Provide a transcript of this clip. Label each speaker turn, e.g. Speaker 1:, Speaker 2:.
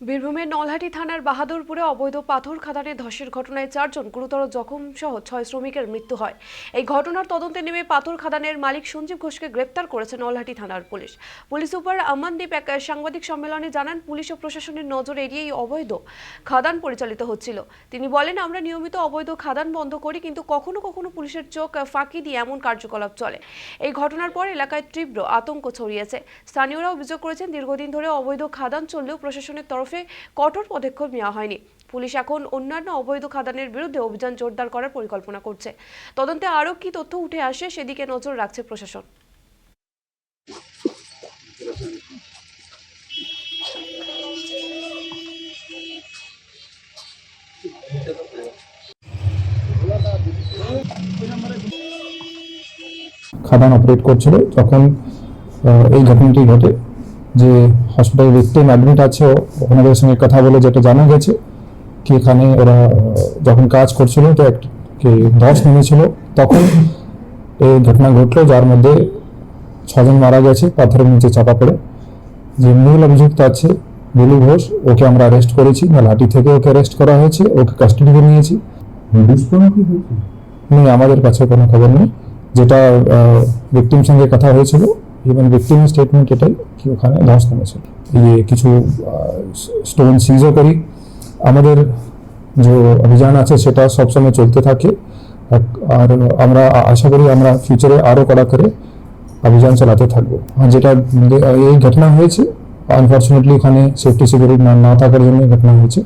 Speaker 1: বীরভূমের নলহাটি থানার বাহাদুরপুরে অবৈধ পাথর খাদানে ধসের ঘটনায় চারজন গুরুতর জখম সহ ছয় শ্রমিকের মৃত্যু হয়। এই ঘটনার তদন্তে নেমে পাথর খাদানের মালিক সঞ্জীব ঘোষকে গ্রেপ্তার করেছে নলহাটি থানার পুলিশ। পুলিশ সুপার আমানদীপ এক সাংবাদিক সম্মেলনে জানান, পুলিশ ও প্রশাসনের নজর এড়িয়ে অবৈধ খাদান পরিচালিত হচ্ছিল। তিনি বলেন, আমরা নিয়মিত অবৈধ খাদান বন্ধ করি, কিন্তু কখনো কখনো পুলিশের চোখ ফাঁকি দিয়ে এমন কার্যকলাপ চলে। এই ঘটনার পর এলাকায় তীব্র আতঙ্ক ছড়িয়েছে। স্থানীয়রা অভিযোগ করেছেন, দীর্ঘদিন ধরে অবৈধ খাদান চললেও প্রশাসনের তরফে কঠোর পদক্ষেপ নেওয়া হয়নি। পুলিশ এখন অন্যান্য অবৈধ খাদানের বিরুদ্ধে অভিযান জোরদার করার পরিকল্পনা করছে। তদন্তে আরও কি তথ্য উঠে আসে সেদিকে নজর রাখছে প্রশাসন।
Speaker 2: খাদান অপারেট করছিল, তখন এই ঘটনাটি ঘটে। যে হসপিটাল ভিকটিম অ্যাডমিট আছে ওনাদের সঙ্গে কথা বলে যেটা জানা গেছে কি এখানে ওরা যখন কাজ করছিল তো এক কি ধস নেমেছিল তখন এই ঘটনা ঘটলো যার মধ্যে ছজন মারা গেছে পাথরের নিচে চাপা পড়ে। যে মূল অভিযুক্ত আছে বুলু ঘোষ ওকে আমরা অ্যারেস্ট করেছি লাঠি থেকে ওকে অ্যারেস্ট করা হয়েছে ওকে কাস্টডিতে নিয়েছি। নেই আমাদের কাছে কোনো খবর নেই। যেটা ভিকটিম সঙ্গে কথা হয়েছিল ইভেন ভিকটিমের স্টেটমেন্ট এটাই কি ওখানে ধস নেমেছে ইয়ে কিছু স্টোন সিজও করি। আমাদের যে অভিযান আছে সেটা সবসময় চলতে থাকে। আর- আমরা আশা করি আমরা ফিউচারে আরও কড়া করে অভিযান চালাতে থাকব। যেটা এই ঘটনা হয়েছে আনফর্চুনেটলি ওখানে সেফটি সিকিউরিটি না থাকার জন্য ঘটনা হয়েছে।